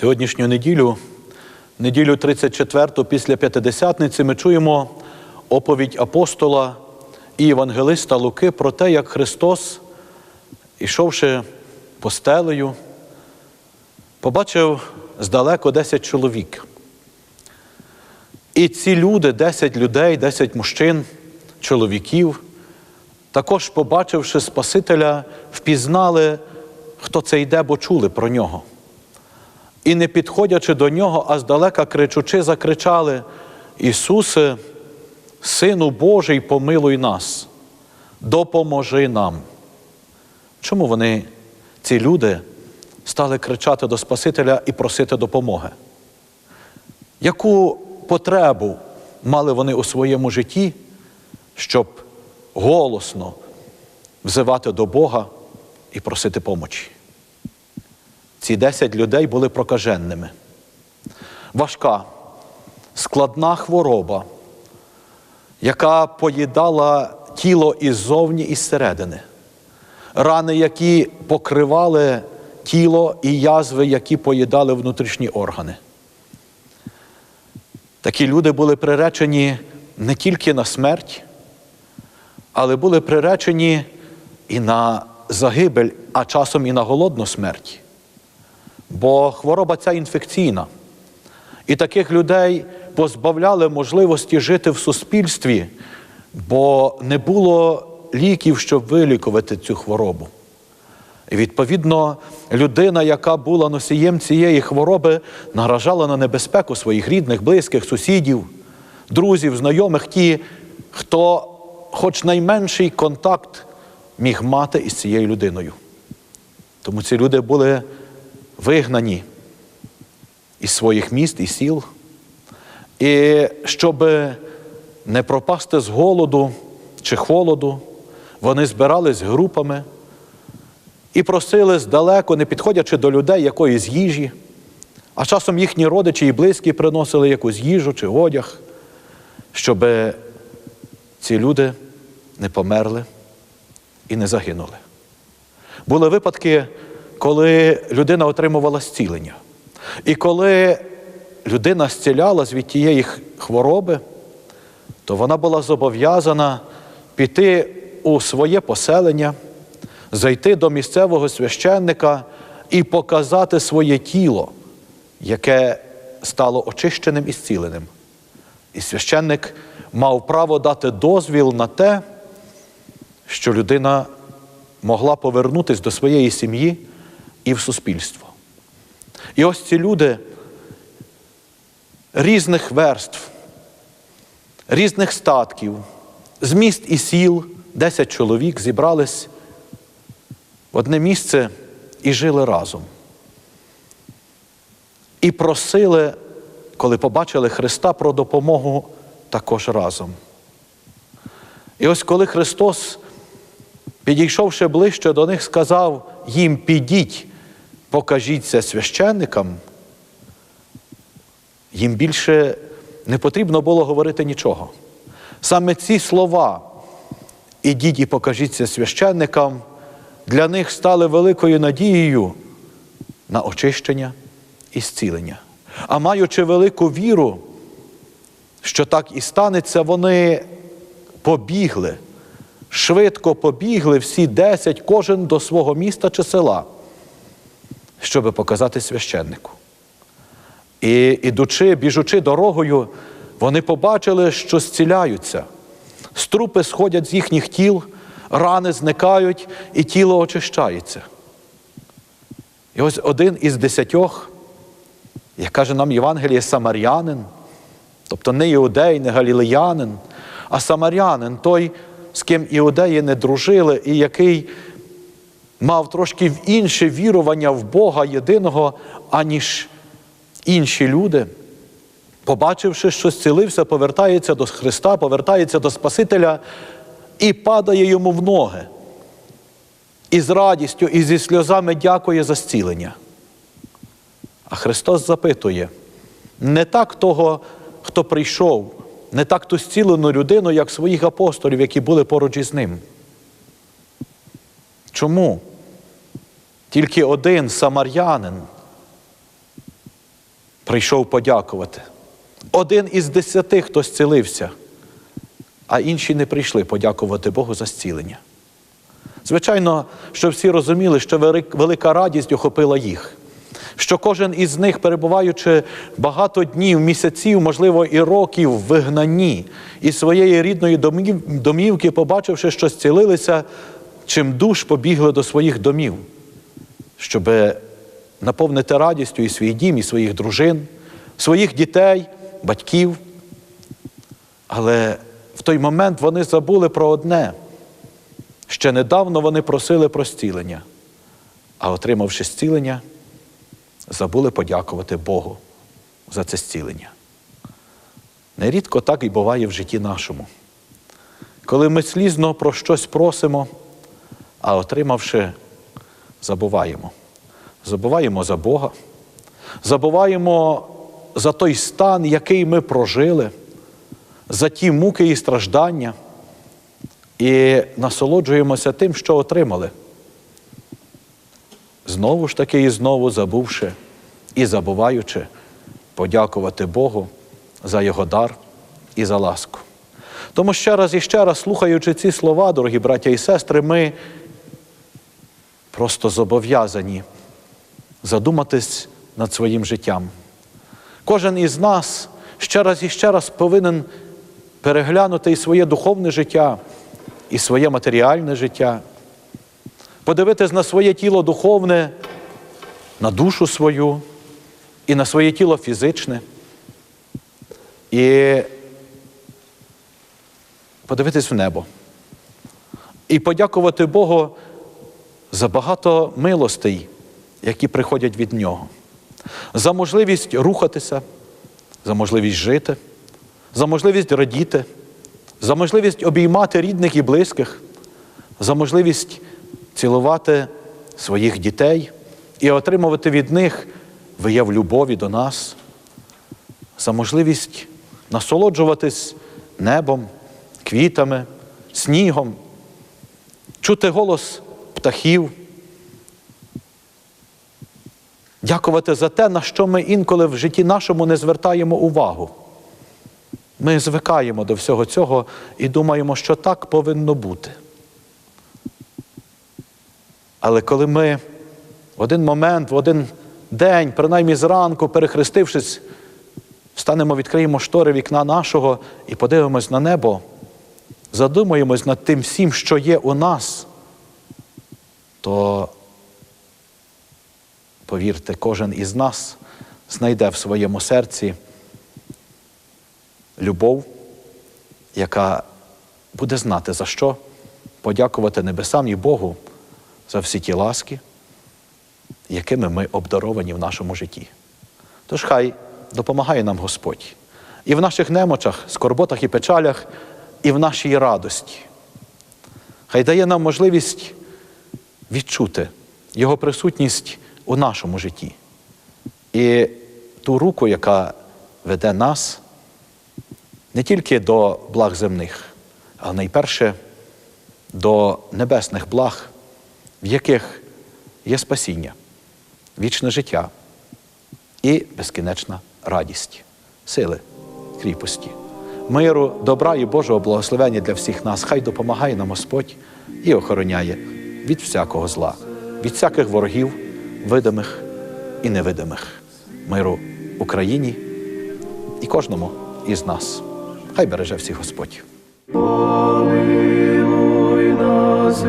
Сьогоднішню неділю, неділю 34 після П'ятидесятниці, ми чуємо оповідь апостола і євангелиста Луки про те, як Христос, ішовши постелею, побачив здалеку 10 чоловік. І ці люди, 10 людей, 10 мужчин, чоловіків, також, побачивши Спасителя, впізнали, хто це йде, бо чули про нього. І не підходячи до нього, а здалека кричучи, закричали: Ісусе, Сину Божий, помилуй нас, допоможи нам. Чому вони, ці люди, стали кричати до Спасителя і просити допомоги? Яку потребу мали вони у своєму житті, щоб голосно взивати до Бога і просити помочі? Ці 10 людей були прокаженними. Важка, складна хвороба, яка поїдала тіло іззовні і зсередини, рани, які покривали тіло і язви, які поїдали внутрішні органи. Такі люди були приречені не тільки на смерть, але були приречені і на загибель, а часом і на голодну смерть. Бо хвороба ця інфекційна. І таких людей позбавляли можливості жити в суспільстві, бо не було ліків, щоб вилікувати цю хворобу. І відповідно, людина, яка була носієм цієї хвороби, наражала на небезпеку своїх рідних, близьких, сусідів, друзів, знайомих, ті, хто хоч найменший контакт міг мати із цією людиною. Тому ці люди були вигнані із своїх міст і сіл. І щоб не пропасти з голоду чи холоду, вони збирались групами і просили здалеку, не підходячи до людей якоїсь їжі, а часом їхні родичі і близькі приносили якусь їжу чи одяг, щоб ці люди не померли і не загинули. Були випадки, коли людина отримувала зцілення. І коли людина зцілялась від тієї хвороби, то вона була зобов'язана піти у своє поселення, зайти до місцевого священника і показати своє тіло, яке стало очищеним і зціленим. І священник мав право дати дозвіл на те, що людина могла повернутися до своєї сім'ї і в суспільство. І ось ці люди різних верств, різних статків, з міст і сіл, 10 чоловік зібрались в одне місце і жили разом. І просили, коли побачили Христа про допомогу також разом. І ось коли Христос, підійшовши ближче до них, сказав їм: підіть, покажіться священникам, їм більше не потрібно було говорити нічого. Саме ці слова, ідіть і покажіться священникам, для них стали великою надією на очищення і зцілення. А маючи велику віру, що так і станеться, вони побігли, швидко побігли всі десять, кожен до свого міста чи села, щоб показати священнику. І ідучи, біжучи дорогою, вони побачили, що зціляються. Струпи сходять з їхніх тіл, рани зникають, і тіло очищається. І ось один із десятьох, як каже нам Євангеліє, самарянин, тобто не іудей, не галілеянин, а самарянин, той, з ким іудеї не дружили, і який мав трошки інше вірування в Бога єдиного, аніж інші люди, побачивши, що зцілився, повертається до Христа, повертається до Спасителя і падає йому в ноги. І з радістю, і зі сльозами дякує за зцілення. А Христос запитує, не так того, хто прийшов, не так ту зцілену людину, як своїх апостолів, які були поруч із ним. Чому? Тільки один самарянин прийшов подякувати. Один із десяти, хто зцілився, а інші не прийшли подякувати Богу за зцілення. Звичайно, що всі розуміли, що велика радість охопила їх, що кожен із них, перебуваючи багато днів, місяців, можливо, і років в вигнанні із своєї рідної домівки, побачивши, що зцілилися, чим душ побігли до своїх домів, щоб наповнити радістю і свій дім, і своїх дружин, своїх дітей, батьків. Але в той момент вони забули про одне. Ще недавно вони просили про зцілення, а отримавши зцілення, забули подякувати Богу за це зцілення. Нерідко так і буває в житті нашому. Коли ми слізно про щось просимо, а отримавши, забуваємо. Забуваємо за Бога, забуваємо за той стан, який ми прожили, за ті муки і страждання і насолоджуємося тим, що отримали. Знову ж таки і знову забувши і забуваючи подякувати Богу за Його дар і за ласку. Тому ще раз і ще раз, слухаючи ці слова, дорогі браття і сестри, ми просто зобов'язані задуматись над своїм життям. Кожен із нас ще раз і ще раз повинен переглянути і своє духовне життя, і своє матеріальне життя, подивитись на своє тіло духовне, на душу свою і на своє тіло фізичне. І подивитись в небо. І подякувати Богу за багато милостей, які приходять від Нього, за можливість рухатися, за можливість жити, за можливість радіти, за можливість обіймати рідних і близьких, за можливість цілувати своїх дітей і отримувати від них вияв любові до нас, за можливість насолоджуватись небом, квітами, снігом, чути голос птахів, дякувати за те, на що ми інколи в житті нашому не звертаємо увагу. Ми звикаємо до всього цього і думаємо, що так повинно бути. Але коли ми в один момент, в один день, принаймні зранку, перехрестившись, встанемо, відкриємо штори вікна нашого і подивимось на небо, задумаємось над тим всім, що є у нас, то повірте, кожен із нас знайде в своєму серці любов, яка буде знати, за що подякувати небесам і Богу за всі ті ласки, якими ми обдаровані в нашому житті. Тож хай допомагає нам Господь і в наших немочах, скорботах і печалях, і в нашій радості. Хай дає нам можливість відчути Його присутність у нашому житті. І ту руку, яка веде нас не тільки до благ земних, а найперше до небесних благ, в яких є спасіння, вічне життя і безкінечна радість, сили, кріпості, миру, добра і Божого благословення для всіх нас. Хай допомагає нам Господь і охороняє від всякого зла, від всяких ворогів, видимих і невидимих, миру Україні і кожному із нас. Хай береже всіх Господь. Помилуй нас,